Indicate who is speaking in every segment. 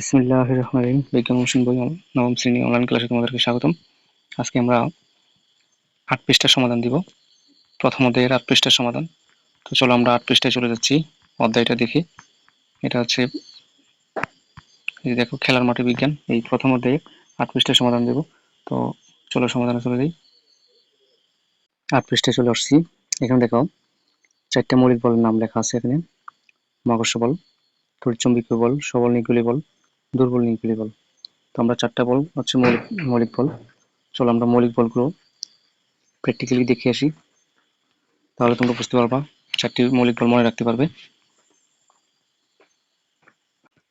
Speaker 1: বিসমিল্লাহ রহমান রহিম বিজ্ঞান অনুশীলন বই, নবম শ্রেণি অনলাইন ক্লাসে তোমাদেরকে স্বাগতম। আজকে আমরা আট পৃষ্ঠার সমাধান দিব। প্রথম অধ্যায়ের আট পৃষ্ঠার সমাধান। তো চলো আমরা আট পৃষ্ঠায় চলে যাচ্ছি। অধ্যায়টা দেখি। এটা হচ্ছে এই দেখো, খেলার মাঠে বিজ্ঞান। এই প্রথম অধ্যায়ে আট পৃষ্ঠার সমাধান দেব। তো চলো সমাধানে চলে যাই। আট পৃষ্ঠায় চলে আসছি। এখানে দেখো, চারটা মৌলিক বলের নাম লেখা আছে এখানে। মহাকর্ষ বল তড়িৎচুম্বকীয় বল, সবল নিগুলি বল দুর্বল নিউক্লি বল। তো আমরা চারটা বল, হচ্ছে মৌলিক মৌলিক বল। চলো আমরা মৌলিক বলগুলো প্র্যাকটিক্যালি দেখে আসি। তাহলে তোমরা বুঝতে পারবা, চারটি মৌলিক বল মনে রাখতে পারবে।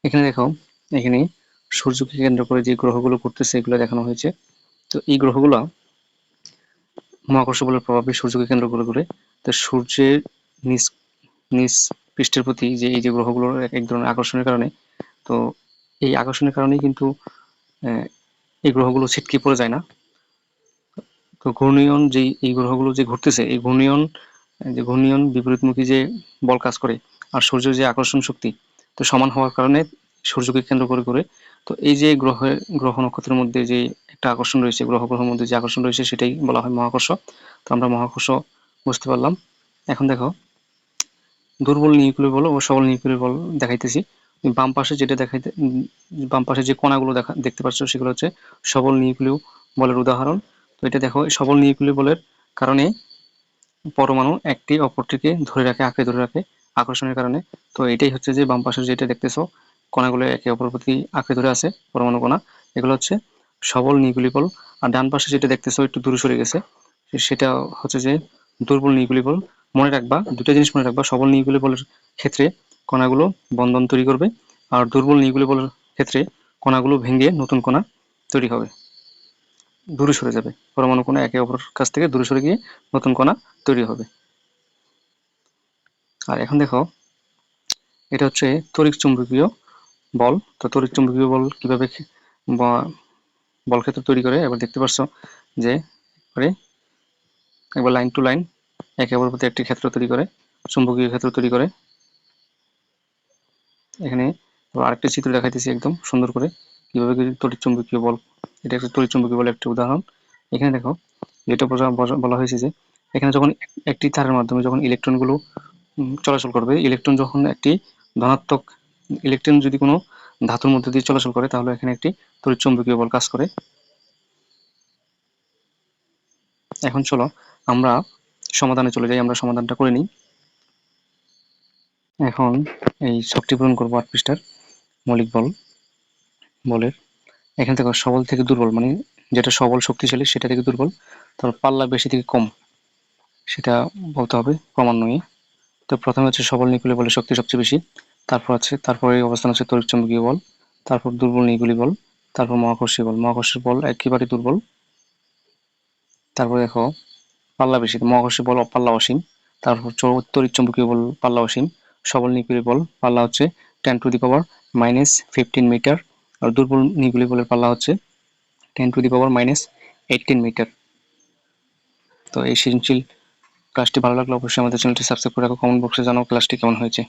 Speaker 1: এখানে দেখো, এখানে সূর্যকে কেন্দ্র করে যে গ্রহগুলো করতেছে এগুলো দেখানো হয়েছে। তো এই গ্রহগুলো মহাকর্ষ বলের প্রভাবে সূর্যকে কেন্দ্র করে করে তো সূর্যের নিজ নিজ পৃষ্ঠের প্রতি যে, এই যে গ্রহগুলোর এক ধরনের আকর্ষণের কারণে, তো এই আকর্ষণের কারণেই কিন্তু এই গ্রহগুলো ছিটকে পড়ে যায় না। তো ঘূর্ণিয়ন যে এই গ্রহগুলো যে ঘুরতেছে, এই ঘূর্ণিয়ন, যে ঘূর্ণিয়ন বিপরীতমুখী যে বল কাজ করে আর সূর্যের যে আকর্ষণ শক্তি, তো সমান হওয়ার কারণে সূর্যকে কেন্দ্র করে করে, তো এই যে গ্রহের গ্রহ নক্ষত্রের মধ্যে যে একটা আকর্ষণ রয়েছে গ্রহ গ্রহের মধ্যে যে আকর্ষণ রয়েছে সেটাই বলা হয় মহাকর্ষ। তো আমরা মহাকর্ষ বুঝতে পারলাম। এখন দেখো, দুর্বল নিউক্লিয় বল ও সবল নিউক্লিয় বল দেখাইতেছি। বাম পাশে যেটা দেখাইতে বাম পাশে যে কণাগুলো দেখা দেখতে পাচ্ছ সেগুলো হচ্ছে সবল নিউক্লিয় বলের উদাহরণ। তো এটা দেখো সবল নিউক্লিয় বলের কারণে পরমাণু একটি অপরটিকে ধরে রাখে, আঁকড়ে ধরে রাখে আকর্ষণের কারণে। তো এটাই হচ্ছে যে বাম পাশে যেটা দেখতেছো, কণাগুলো একে অপর প্রতি আঁকড়ে ধরে আছে, পরমাণু কণা। এগুলো হচ্ছে সবল নিউক্লিয় বল। আর ডান পাশে যেটা দেখতেছো একটু দূরে সরে গেছে সেটা হচ্ছে যে দুর্বল নিউক্লিয় বল। মনে রাখবা দুটো জিনিস মনে রাখবা, সবল নিউক্লিয় বলের ক্ষেত্রে কণাগুলো বন্ধন তৈরি করবে। আর দুর্বল বলার ক্ষেত্রে কণাগুলো ভেঙে নতুন কণা তৈরি হবে। দূরে সরে যাবে। পরমাণু কণা একে অপর কাছ থেকে দূরে সরে গিয়ে নতুন কণা তৈরি হবে। আর এখন দেখো, এটা হচ্ছে তড়িৎ চুম্বকীয় বল। তো তড়িৎ চুম্বকীয় বল কীভাবে বল ক্ষেত্র তৈরি করে? এবার দেখতে পাচ্ছ যে একবার লাইন টু লাইন একে অপর প্রতি একটি ক্ষেত্র তৈরি করে, চুম্বকীয় ক্ষেত্র তৈরি করে। এখানে আরেকটি চিত্র দেখাইতেছি একদম সুন্দর করে। কীভাবে তড়িৎচুম্বকীয় বল, এটা একটা তড়িৎচুম্বকীয় বলের একটি উদাহরণ। এখানে দেখো যেটা বলা হয়েছে যে, এখানে যখন একটি তারের মাধ্যমে যখন ইলেকট্রনগুলো চলাচল করবে, ইলেকট্রন যখন একটি ধনাত্মক, ইলেকট্রন যদি কোনো ধাতুর মধ্যে দিয়ে চলাচল করে, তাহলে এখানে একটি তড়িৎচুম্বকীয় বল কাজ করে। এখন চলো, আমরা সমাধানে চলে যাই, আমরা সমাধানটা করে নিই। এখন এই শক্তি পূরণ করব আট পৃষ্ঠার মৌলিক বল, বলের। এখান থেকে সবল থেকে দুর্বল মানে যেটা সবল শক্তিশালী সেটা থেকে দুর্বল। তার পাল্লা বেশি থেকে কম, সেটা বলতে হবে ক্রমান্বয়ে। তো প্রথমে হচ্ছে সবল নিগুলি বলে শক্তি সবচেয়ে বেশি, তারপর আছে, তারপরে অবস্থান হচ্ছে তড়িৎচুম্বকীয় বল, তারপর দুর্বল নিগুলি বল, তারপর মহাকর্ষী বল। মহাকর্ষী বল একেবারে দুর্বল। তারপর দেখো, পাল্লা বেশি মহাকর্ষী বল পাল্লা অসীম, তারপর তড়িৎচুম্বকীয় বল পাল্লা অসীম সবল নিউক্লিয় বল, পাল্লা হচ্ছে ten to the power minus fifteen meter আর দুর্বল নিউক্লিয় বলের পাল্লা হচ্ছে ten to the power minus eighteen meter তো এই সৃজনশীল ক্লাসটি ভালো লাগলে অবশ্যই আমাদের চ্যানেলটি সাবস্ক্রাইব করে রাখো কমেন্ট বক্সে জানাও ক্লাসটি কেমন হয়েছে।